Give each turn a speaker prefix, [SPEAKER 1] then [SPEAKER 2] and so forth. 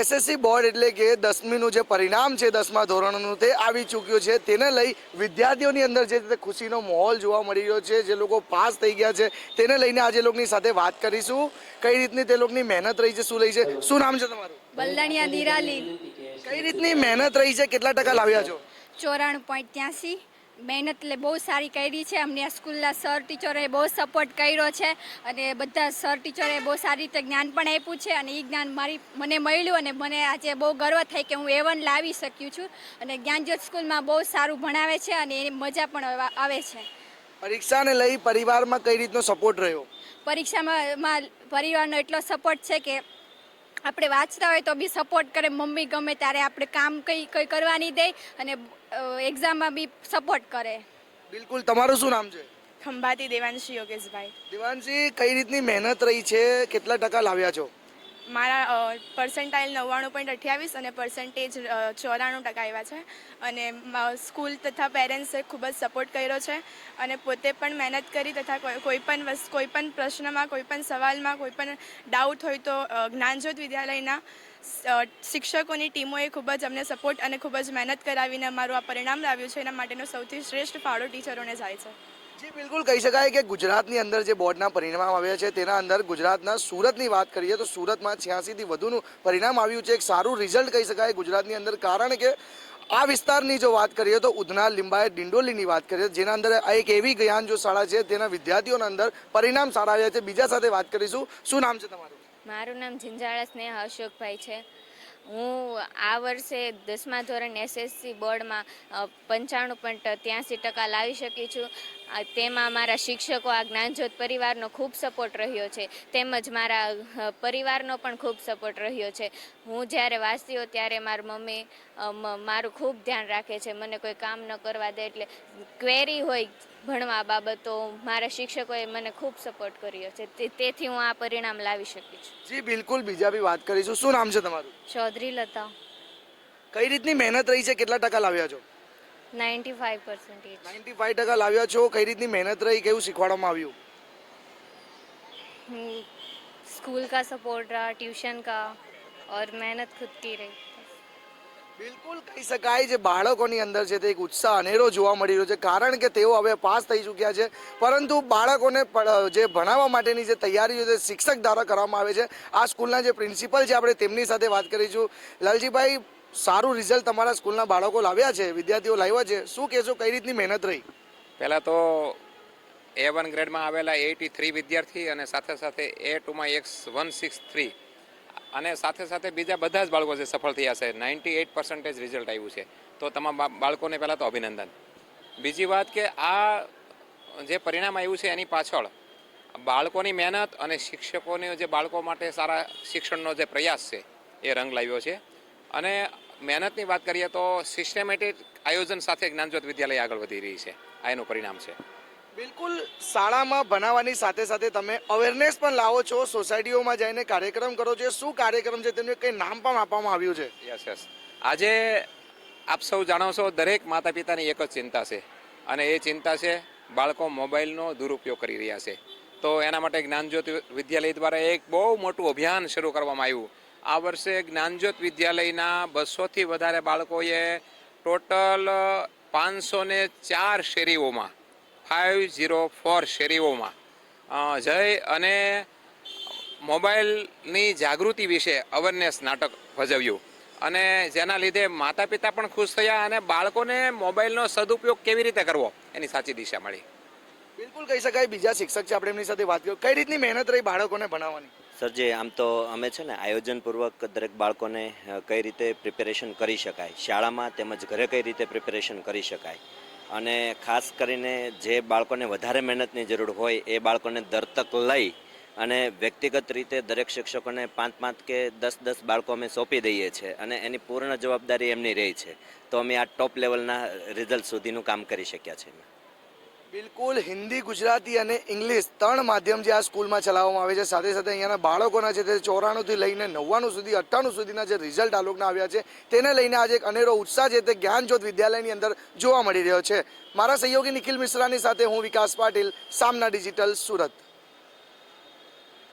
[SPEAKER 1] SSC board એટલે કે દસમીનું જે પરિણામ છે દસમા ધોરણનું તે આવી ચૂક્યું છે. તેને લઈ વિદ્યાર્થીઓની અંદર જે રીતે ખુશીનો માહોલ જોવા મળી રહ્યો છે જે લોકો પાસ થઈ ગયા છે તેને લઈને આજે લોકોની સાથે વાત કરીશું. કઈ રીતની તે લોકોની મહેનત રહી છે શું રહી છે? શું નામ છે તમારું?
[SPEAKER 2] બલદાણિયા નિરાલી.
[SPEAKER 1] કઈ રીતની મહેનત રહી છે? કેટલા ટકા લાવ્યા છો?
[SPEAKER 2] ચોરાણું પોઈન્ટ ત્યાંસી. મહેનત બહુ સારી કરી છે. અમને આ સ્કૂલના સર ટીચરોએ બહુ સપોર્ટ કર્યો છે અને બધા સર ટીચરોએ બહુ સારી રીતે જ્ઞાન પણ આપ્યું છે અને એ જ્ઞાન મારી મને મળ્યું અને મને આજે બહુ ગર્વ થાય કે હું એવન લાવી શક્યું છું અને જ્ઞાનજ્યોત સ્કૂલમાં બહુ સારું ભણાવે છે અને એની મજા પણ આવે છે.
[SPEAKER 1] પરીક્ષાને લઈ પરિવારમાં કઈ રીતનો સપોર્ટ રહ્યો?
[SPEAKER 2] પરીક્ષામાં પરિવારનો એટલો સપોર્ટ છે કે આપણે વાંચતા હોય તો બી સપોર્ટ કરે. મમ્મી ગમે ત્યારે આપણે કામ કંઈ કંઈ કરવાની દે અને એક્ઝામમાં બી સપોર્ટ કરે.
[SPEAKER 1] બિલકુલ. તમારું શું નામ છે?
[SPEAKER 3] ખંભાતી દેવાંશી યોગેશભાઈ.
[SPEAKER 1] દેવાંશી કઈ રીતની મહેનત રહી છે? કેટલા ટકા લાવ્યા છો?
[SPEAKER 3] મારા પર્સન્ટાઇલ નવ્વાણું પોઈન્ટ અઠ્યાવીસ અને પર્સન્ટેજ ચોરાણું ટકા આવ્યા છે. અને સ્કૂલ તથા પેરેન્ટ્સે ખૂબ જ સપોર્ટ કર્યો છે. અને પોતે પણ મહેનત કરી તથા કોઈ કોઈ પણ વસ્તુ કોઈ પણ પ્રશ્નમાં, કોઈ પણ સવાલમાં, કોઈ પણ ડાઉટ હોય તો જ્ઞાનજ્યોત વિદ્યાલયના શિક્ષકોની ટીમોએ ખૂબ જ અમને સપોર્ટ અને ખૂબ જ મહેનત કરાવીને અમારું આ પરિણામ લાવ્યું છે. એના માટેનો સૌથી શ્રેષ્ઠ ફાળો ટીચરોને જાય છે.
[SPEAKER 1] જી, બિલકુલ કહી શકાય કે ગુજરાતની અંદર જે બોર્ડના પરિણામ આવ્યા છે, તેના અંદર ગુજરાતના સુરતની વાત કરીએ તો સુરતમાં છ્યાસીથી વધુનું પરિણામ આવ્યું છે. એક સારું રિઝલ્ટ કહી શકાય ગુજરાતની અંદર, કારણ કે આ વિસ્તારની જો વાત કરીએ તો ઉધના લિંબાયત ડિંડોલીની વાત કરીએ, જેના અંદર આ એક એવી જ્ઞાન જો શાળા છે, તેના વિદ્યાર્થીઓના અંદર પરિણામ સારા આવ્યા છે. બીજા સાથે વાત કરીશું. શું નામ છે તમારું?
[SPEAKER 4] મારું નામ ઝિંઝાળા સ્નેહ અશોકભાઈ છે. હું આ વર્ષે દસમા ધોરણ એસએસસી બોર્ડમાં પંચાણું પોઈન્ટ ત્યાંસી ટકા લાવી શકી છું. તેમાં મારા શિક્ષકો આ જ્ઞાનજ્યોત પરિવારનો ખૂબ સપોર્ટ રહ્યો છે. તેમજ મારા પરિવારનો પણ ખૂબ સપોર્ટ રહ્યો છે. હું જ્યારે વાંચતી હોઉં ત્યારે મારી મમ્મી મારું ખૂબ ધ્યાન રાખે છે. મને કોઈ કામ ન કરવા દે એટલે ક્વેરી હોય ભણવા બાબતો મારા શિક્ષકોએ મને ખૂબ સપોર્ટ કર્યો છે. તે- તેથી હું આ પરિણામ લાવી શકી છું.
[SPEAKER 1] જી બિલકુલ. બીજા બી વાત કરીશું. શું નામ છે તમારું?
[SPEAKER 4] ચૌધરી લતા.
[SPEAKER 1] કઈ રીતની મહેનત રહી છે? કેટલા ટકા લાવ્યા છો?
[SPEAKER 4] ninety five percentage
[SPEAKER 1] ninety five ટકા લાવ્યા છો કઈ રીતની મહેનત રહી કેવું શીખવાડવામાં આવ્યું
[SPEAKER 4] स्कूल का सपोर्ट रहा ट्यूशन का और मेहनत खुद की रही
[SPEAKER 1] બિલકુલ કહી શકાય જે બાળકોની અંદર છે તે એક ઉત્સાહ અનેરો જોવા મળી રહ્યો છે કારણ કે તેઓ હવે પાસ થઈ ચૂક્યા છે પરંતુ બાળકોને પ- જે ભણાવવા માટેની જે તૈયારીઓ છે શિક્ષક દ્વારા કરવામાં આવે છે આ સ્કૂલના જે પ્રિન્સિપલ છે આપણે તેમની સાથે વાત કરીશું લાલજીભાઈ સારું રિઝલ્ટ તમારા સ્કૂલના બાળકો લાવ્યા છે, વિદ્યાર્થીઓ લાવ્યા છે. શું કહેશો, કઈ રીતની મહેનત રહી?
[SPEAKER 5] પહેલાં તો એ વન ગ્રેડમાં આવેલા એટી થ્રી વિદ્યાર્થી અને સાથે સાથે એ ટુમાં એક્સ વન સિક્સ થ્રી અને સાથે સાથે બીજા બધા જ બાળકો જે સફળ થયા છે નાઇન્ટી એઇટ પર્સન્ટેજ રિઝલ્ટ આવ્યું છે. તો તમામ બાળકોને પહેલાં તો અભિનંદન. બીજી વાત કે આ જે પરિણામ આવ્યું છે એની પાછળ બાળકોની મહેનત અને શિક્ષકોને જે બાળકો માટે સારા શિક્ષણનો જે પ્રયાસ છે, એ રંગ લાવ્યો છે. અને મહેનતની વાત કરીએ તો સિસ્ટેમેટિક આયોજન સાથે જ્ઞાનજ્યોત વિદ્યાલય આગળ વધી રહી છે. આ એનું પરિણામ છે.
[SPEAKER 1] બિલકુલ શાળામાં ભણાવવાની સાથે સાથે તમે અવેરનેસ પણ લાવો છો સોસાયટીઓમાં જઈને કાર્યક્રમ કરો છો. શું કાર્યક્રમ છે તેનું કંઈ નામ પણ આપવામાં આવ્યું છે?
[SPEAKER 5] યસ યસ આજે આપ સૌ જાણો છો દરેક માતા પિતાની એક જ ચિંતા છે. અને એ ચિંતા છે બાળકો મોબાઈલનો દુરુપયોગ કરી રહ્યા છે. તો એના માટે જ્ઞાનજ્યોત વિદ્યાલય દ્વારા એક બહુ મોટું અભિયાન શરૂ કરવામાં આવ્યું. આ વર્ષે જ્ઞાનજ્યોત વિદ્યાલયના બસોથી વધારે બાળકોએ ટોટલ પાંચસો ને ચાર શેરીઓમાં ફાઇવ ઝીરો ફોર શેરીઓમાં જય અને મોબાઈલની જાગૃતિ વિશે અવેરનેસ નાટક ભજવ્યું. અને જેના લીધે માતા પિતા પણ ખુશ થયા અને બાળકોને મોબાઈલનો સદુપયોગ કેવી રીતે કરવો, એની સાચી દિશા મળી.
[SPEAKER 1] બિલકુલ કહી શકાય. બીજા શિક્ષક છે, આપણે એમની સાથે વાત કરીએ કઈ રીતની મહેનત રહી બાળકોને ભણાવવાની?
[SPEAKER 6] સર જે આમ તો અમે છે ને આયોજનપૂર્વક દરેક બાળકોને કઈ રીતે પ્રિપેરેશન કરી શકાય? શાળામાં તેમજ ઘરે કઈ રીતે પ્રિપેરેશન કરી શકાય? અને ખાસ કરીને જે બાળકોને વધારે મહેનતની જરૂર હોય, એ બાળકોને દર્તક લઈ અને વ્યક્તિગત રીતે દરેક શિક્ષકોને પાંચ પાંચ કે દસ દસ બાળકો અમે સોંપી દઈએ છીએ અને એની પૂર્ણ જવાબદારી એમની રહી છે. તો અમે આ ટોપ લેવલના રિઝલ્ટ સુધીનું કામ કરી શક્યા છીએ
[SPEAKER 1] બિલકુલ હિન્દી, ગુજરાતી અને ઇંગ્લિશ ત્રણ માધ્યમ જે આ સ્કૂલમાં ચલાવવામાં આવે છે. સાથે સાથે અહીંયાના બાળકોના છે તે ચોરાણુંથી લઈને નવ્વાણું સુધી, અઠ્ઠાણું સુધીના જે રિઝલ્ટ આ લોકોના આવ્યા છે, તેને લઈને આજે એક અનેરો ઉત્સાહ છે તે જ્ઞાનજ્યોત વિદ્યાલયની અંદર જોવા મળી રહ્યો છે. મારા સહયોગી નિખિલ મિશ્રાની સાથે હું વિકાસ પાટીલ, સામના ડિજિટલ સુરત.